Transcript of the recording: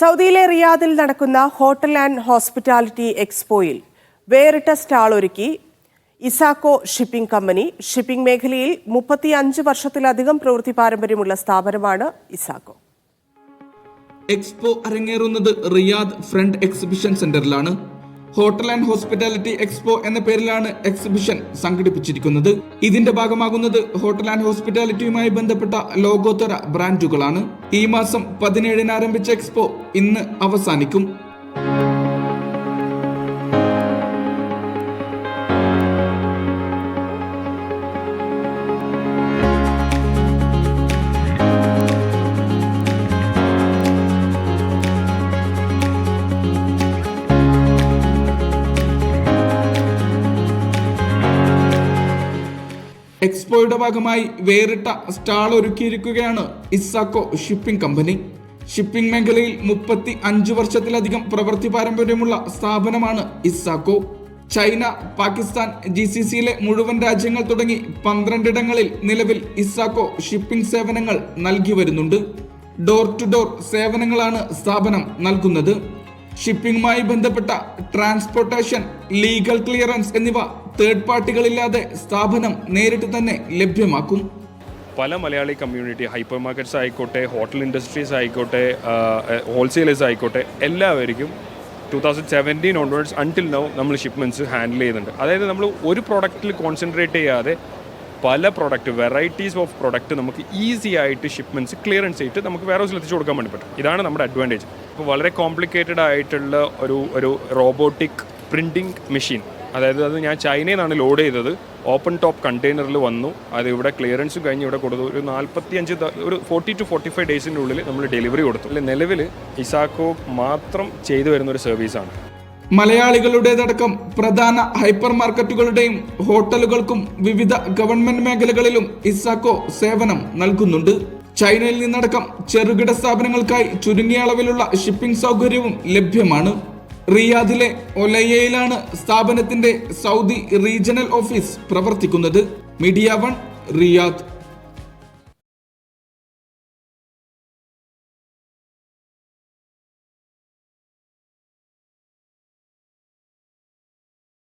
സൗദിയിലെ റിയാദിൽ നടക്കുന്ന ഹോട്ടൽ ആൻഡ് ഹോസ്പിറ്റാലിറ്റി എക്സ്പോയിൽ വേറിട്ട സ്റ്റാൾ ഒരുക്കി ഇസാക്കോ ഷിപ്പിംഗ് കമ്പനി. ഷിപ്പിംഗ് മേഖലയിൽ മുപ്പത്തി അഞ്ച് വർഷത്തിലധികം പ്രവൃത്തി പാരമ്പര്യമുള്ള സ്ഥാപനമാണ് ഇസാക്കോ. എക്സ്പോ അരങ്ങേറുന്നത് റിയാദ് ഫ്രണ്ട് എക്സിബിഷൻ സെന്ററിലാണ്. ഹോട്ടൽ ആൻഡ് ഹോസ്പിറ്റാലിറ്റി എക്സ്പോ എന്ന പേരിലാണ് എക്സിബിഷൻ സംഘടിപ്പിച്ചിരിക്കുന്നത്. ഇതിന്റെ ഭാഗമാകുന്നത് ഹോട്ടൽ ആൻഡ് ഹോസ്പിറ്റാലിറ്റിയുമായി ബന്ധപ്പെട്ട ലോകോത്തര ബ്രാൻഡുകളാണ്. ഈ മാസം പതിനേഴിന് ആരംഭിച്ച എക്സ്പോ ഇന്ന് അവസാനിക്കും. എക്സ്പോയുടെ ഭാഗമായി വേറിട്ട സ്റ്റാൾ ഒരുക്കിയിരിക്കുകയാണ് ഇസാക്കോ ഷിപ്പിംഗ് കമ്പനി ഷിപ്പിംഗ് മേഖലയിൽ മുപ്പത്തി അഞ്ച് വർഷത്തിലധികം പ്രവൃത്തി പാരമ്പര്യമുള്ള സ്ഥാപനമാണ് Isaco China Pakistan G C സിയിലെ മുഴുവൻ രാജ്യങ്ങൾ തുടങ്ങി പന്ത്രണ്ടിടങ്ങളിൽ നിലവിൽ ഇസാക്കോ ഷിപ്പിംഗ് സേവനങ്ങൾ നൽകി വരുന്നുണ്ട്. ഡോർ ടു ഡോർ സേവനങ്ങളാണ് സ്ഥാപനം നൽകുന്നത്. ഷിപ്പിംഗുമായി ബന്ധപ്പെട്ട ട്രാൻസ്പോർട്ടേഷൻ ലീഗൽ ക്ലിയറൻസ് എന്നിവ തേർഡ് പാർട്ടികളില്ലാതെ സ്ഥാപനം നേരിട്ട് തന്നെ ലഭ്യമാക്കും. പല മലയാളി കമ്മ്യൂണിറ്റി ഹൈപ്പർ മാർക്കറ്റ്സ് ആയിക്കോട്ടെ ഹോട്ടൽ ഇൻഡസ്ട്രീസ് ആയിക്കോട്ടെ ഹോൾസെയിലേഴ്സ് ആയിക്കോട്ടെ എല്ലാവർക്കും two thousand seventeen onwards until now നമ്മൾ ഷിപ്മെന്റ്സ് ഹാൻഡിൽ ചെയ്യുന്നുണ്ട്. അതായത് നമ്മൾ ഒരു പ്രോഡക്റ്റിൽ കോൺസെൻട്രേറ്റ് ചെയ്യാതെ പല പ്രോഡക്റ്റ് വെറൈറ്റീസ് ഓഫ് പ്രോഡക്റ്റ് നമുക്ക് ഈസി ആയിട്ട് ഷിപ്മെന്റ്സ് ക്ലിയറൻസ് ചെയ്തിട്ട് നമുക്ക് വേറെ ഹൗസിൽ എത്തിച്ചു കൊടുക്കാൻ വേണ്ടി പറ്റും. ഇതാണ് നമ്മുടെ അഡ്വാന്റേജ് ഇപ്പോൾ വളരെ കോംപ്ലിക്കേറ്റഡ് ആയിട്ടുള്ള ഒരു ഒരു റോബോട്ടിക് പ്രിന്റിംഗ് മെഷീൻ അതായത് അത് ഞാൻ ചൈനയിൽ നിന്നാണ് ലോഡ് ചെയ്തത്. ഓപ്പൺ ടോപ്പ് കണ്ടെയ്നറിൽ വന്നു. അത് ഇവിടെ ക്ലിയറൻസും കഴിഞ്ഞ് ഇവിടെ കൊടുത്തു. ഒരു നാൽപ്പത്തി അഞ്ച് ഒരു ഫോർട്ടി ടു ഫോർട്ടി ഫൈവ് ഡേയ്സിന്റെ ഉള്ളിൽ നമ്മൾ ഡെലിവറി കൊടുത്തു. അല്ലെ നിലവിൽ ഇസാക്കോ മാത്രം ചെയ്തു വരുന്ന ഒരു സർവീസാണ് മലയാളികളുടേതടക്കം പ്രധാന ഹൈപ്പർ മാർക്കറ്റുകളുടെയും ഹോട്ടലുകൾക്കും വിവിധ ഗവൺമെന്റ് മേഖലകളിലും ഇസാക്കോ സേവനം നൽകുന്നുണ്ട്. ചൈനയിൽ നിന്നടക്കം ചെറുകിട സ്ഥാപനങ്ങൾക്കായി ചുരുങ്ങിയ അളവിലുള്ള ഷിപ്പിംഗ് സൗകര്യവും ലഭ്യമാണ്. റിയാദിലെ ഒലയയിലാണ് സ്ഥാപനത്തിന്റെ സൗദി റീജിയണൽ ഓഫീസ് പ്രവർത്തിക്കുന്നത്. Media one Riyadh.